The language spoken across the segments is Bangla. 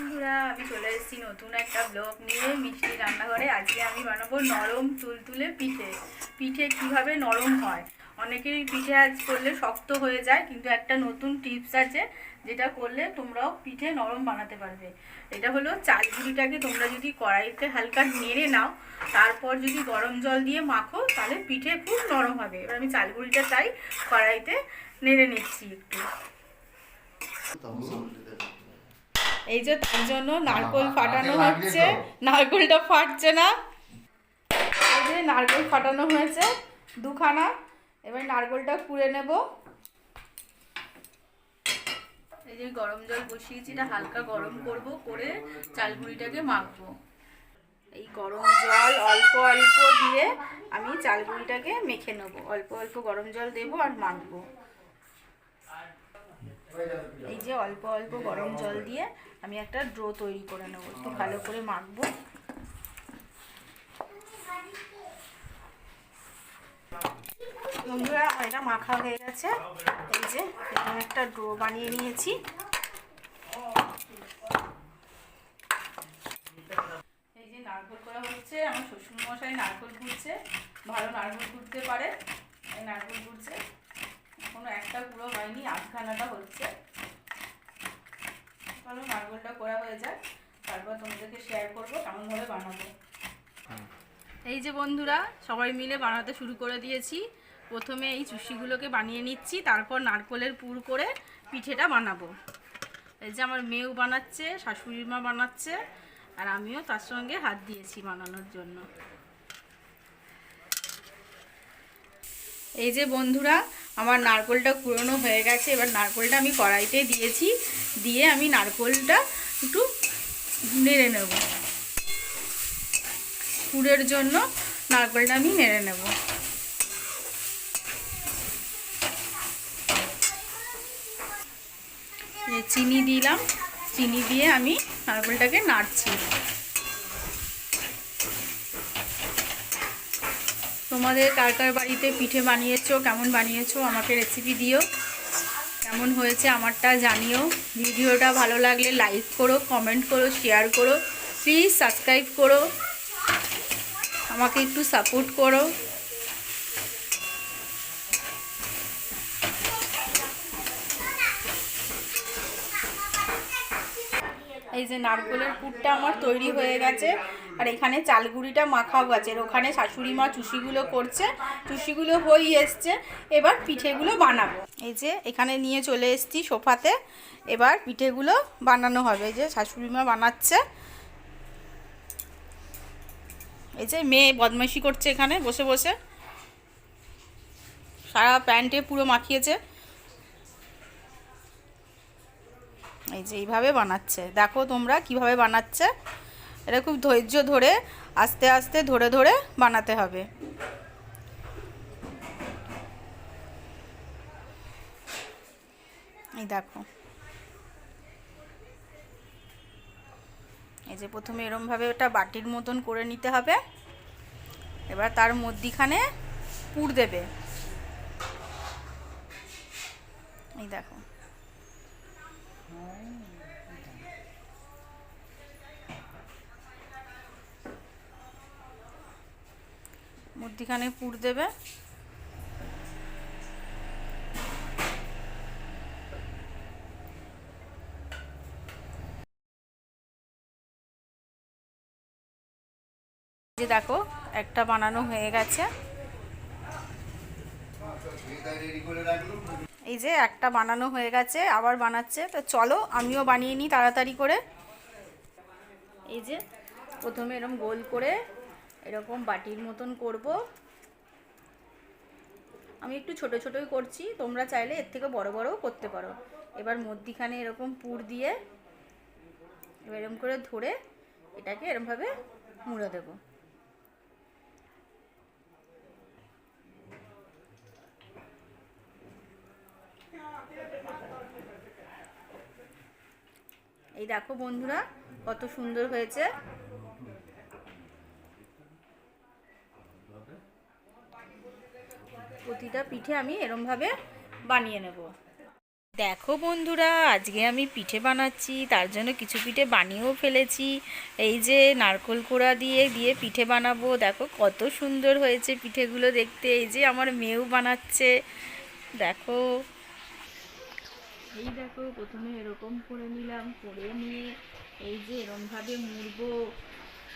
বন্ধুরা, আমি চলে এসেছি নতুন একটা ব্লগ নিয়ে মিষ্টি রান্নাঘরে। আজকে আমি বানাবো নরম তুলতুলে পিঠে। পিঠে কীভাবে নরম হয়? অনেকেরই পিঠে আজ করলে শক্ত হয়ে যায়, কিন্তু একটা নতুন টিপস আছে যেটা করলে তোমরাও পিঠে নরম বানাতে পারবে। এটা হলো চাল গুঁড়িটাকে তোমরা যদি কড়াইতে হালকা নেড়ে নাও, তারপর যদি গরম জল দিয়ে মাখো, তাহলে পিঠে খুব নরম হবে। এবার আমি চাল চাই কড়াইতে নেড়ে নিচ্ছি একটু। এই যে তার জন্য নারকোল ফাটানো হচ্ছে? নারকোলটা ফাটছে না। এই যে নারকোল ফাটানো হয়েছে দুখানা। এবার নারকোলটা কুড়ে নেব। এই যে গরম জল বসিয়েছি এটা হালকা গরম করব করে চালগুড়িটাকে মাখবো। এই গরম জল অল্প অল্প দিয়ে আমি চালগুড়িটাকে মেখে নেব। অল্প অল্প গরম জল দেবো আর মাখবো। এই যে অল্প অল্প গরম জল দিয়ে আমি একটা ড্রো তৈরি করে নেব। একটু ভালো করে মাখবো। বন্ধুরা এটা মাখা হয়ে গেছে। এই যে, এখানে একটা ড্রো বানিয়ে নিয়েছি। এই যে নারকোল করা হচ্ছে, আমার শ্বশুর মশাই নারকোল ঘুরছে ভালো নারকোল ঘুরতে পারে, এই নারকোল ঘুরছে একটা পুরো হয়নি, আধখানাটা হচ্ছে। ভালো নারকোলটা করা হয়ে যায় তারপর তোমাদেরকে শেয়ার করব, কেমনভাবে বানাবো। এই যে বন্ধুরা, সবাই মিলে বানাতে শুরু করে দিয়েছি। প্রথমে এই চুষিগুলোকে বানিয়ে নিচ্ছি, তারপর নারকোলের পুর করে পিঠেটা বানাবো। এই যে আমার মেয়েও বানাচ্ছে, শাশুড়ির মা বানাচ্ছে, আর আমিও তার সঙ্গে হাত দিয়েছি বানানোর জন্য। এই যে বন্ধুরা আমার নারকোলটা কুড়োনো হয়ে গেছে, এবার নারকোলটা আমি কড়াইতে দিয়েছি, দিয়ে আমি নারকোলটা একটু নেড়ে নেব। পুরের জন্য নারকোলটা আমি নেড়ে নেব। চিনি দিলাম, চিনি দিয়ে আমি নারকোলটাকে নাড়ছি। তোমাদের কার কার বাড়িতে পিঠে বানিয়েছো, কেমন বানিয়েছো আমাকে রেসিপি দিও। কেমন হয়েছে আমারটা জানিও। ভিডিওটা ভালো লাগলে লাইক করো কমেন্ট করো শেয়ার করো। প্লিজ সাবস্ক্রাইব করো। আমাকে একটু সাপোর্ট করো। এই যে নারকোলের পুরটা আমার তৈরি হয়ে গেছে। আর এখানে চালগুড়িটা মাখাও আছে। আর ওখানে শাশুড়ি মা চুষিগুলো করছে। চুষিগুলো হয়ে এসছে। এবার পিঠেগুলো বানাবো। এই যে এখানে নিয়ে চলে এসেছি সোফাতে। এবার পিঠেগুলো বানানো হবে। এই যে শাশুড়ি মা বানাচ্ছে। এই যে মেয়ে বদমাইশি করছে এখানে, বসে বসে। সারা প্যান্টে পুরো মাখিয়েছে। এই যে এইভাবে বানাচ্ছে। দেখো তোমরা কীভাবে বানাচ্ছে। এটা খুব ধৈর্য ধরে, আস্তে আস্তে ধরে ধরে বানাতে হবে। এই দেখো। এই যে প্রথমে এরমভাবে ওটা বাটির মতন করে নিতে হবে। এবার তার মধ্যিখানে পুর দেবে। এই দেখো। মধ্যিখানে পুর দেবে। যে দেখো, একটা বানানো হয়ে গেছে। এই যে একটা বানানো হয়ে গেছে, আবার বানাচ্ছে। তো চলো, আমিও বানিয়ে নিই তাড়াতাড়ি করে। এই যে, প্রথমে এরকম গোল করে এরকম বাটির মতন করব। আমি একটু ছোট ছোটই করছি, তোমরা চাইলে এর থেকে বড় বড়ও করতে পারো। এবার মধ্যিখানে এরকম পুর দিয়ে এবার এরকম করে ধরে এটাকে এরমভাবে মুড়ে দেবো। এই দেখো বন্ধুরা, কত সুন্দর হয়েছে। প্রতিটা পিঠে আমি এরমভাবে বানিয়ে নেব। দেখো বন্ধুরা, আজকে আমি পিঠে বানাচ্ছি, তার জন্য কিছু পিঠে বানিয়েও ফেলেছি। এই যে নারকোল কোড়া দিয়ে দিয়ে পিঠে বানাবো, দেখো কত সুন্দর হয়েছে পিঠেগুলো দেখতে, এই যে আমার মেয়েও বানাচ্ছে। দেখো। এই দেখো, প্রথমে এরকম করে নিলাম, করে নিয়ে এই যে এরমভাবে মুড়বো,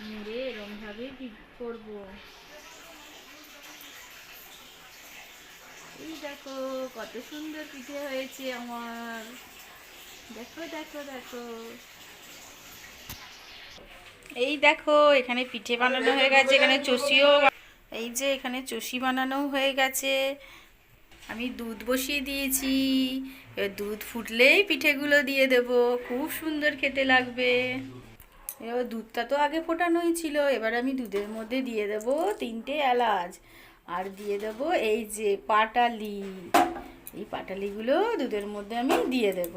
মুড়ে এরমভাবে করব। এই দেখো, কত সুন্দর পিঠে হয়েছে আমার। দেখো দেখো দেখো। এই দেখো, এখানে পিঠে বানানো হয়ে গেছে, এখানে চষিও এই যে এখানে চষি বানানো হয়ে গেছে। আমি দুধ বসিয়ে দিয়েছি। এবার দুধ ফুটলেই পিঠেগুলো দিয়ে দেব। খুব সুন্দর খেতে লাগবে। এবার দুধটা তো আগে ফোটানোই ছিল। এবার আমি দুধের মধ্যে দিয়ে দেব তিনটে এলাচ। আর দিয়ে দেব এই যে পাটালি। এই পাটালিগুলো দুধের মধ্যে আমি দিয়ে দেব।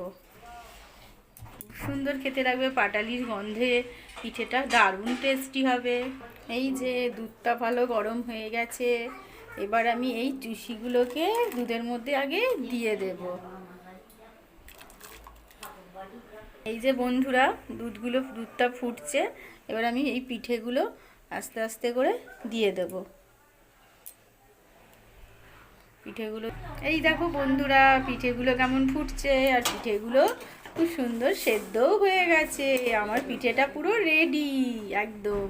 সুন্দর খেতে লাগবে পাটালির গন্ধে। পিঠেটা দারুণ টেস্টি হবে। এই যে দুধটা ভালো গরম হয়ে গেছে। এবার আমি এই চুষিগুলোকে দুধের মধ্যে আগে দিয়ে দেব। এই যে বন্ধুরা, দুধগুলো, দুধটা ফুটছে। এবার আমি এই পিঠেগুলো আস্তে আস্তে করে দিয়ে দেব। পিঠেগুলো। এই দেখো বন্ধুরা, পিঠেগুলো কেমন ফুটছে, আর পিঠেগুলো খুব সুন্দর সেদ্ধও হয়ে গেছে। আমার পিঠেটা পুরো রেডি একদম।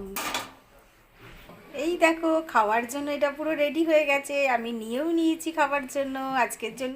এই দেখো, খাওয়ার জন্য এটা পুরো রেডি হয়ে গেছে। আমি নিয়েও নিয়েছি খাবার জন্য, আজকের জন্য।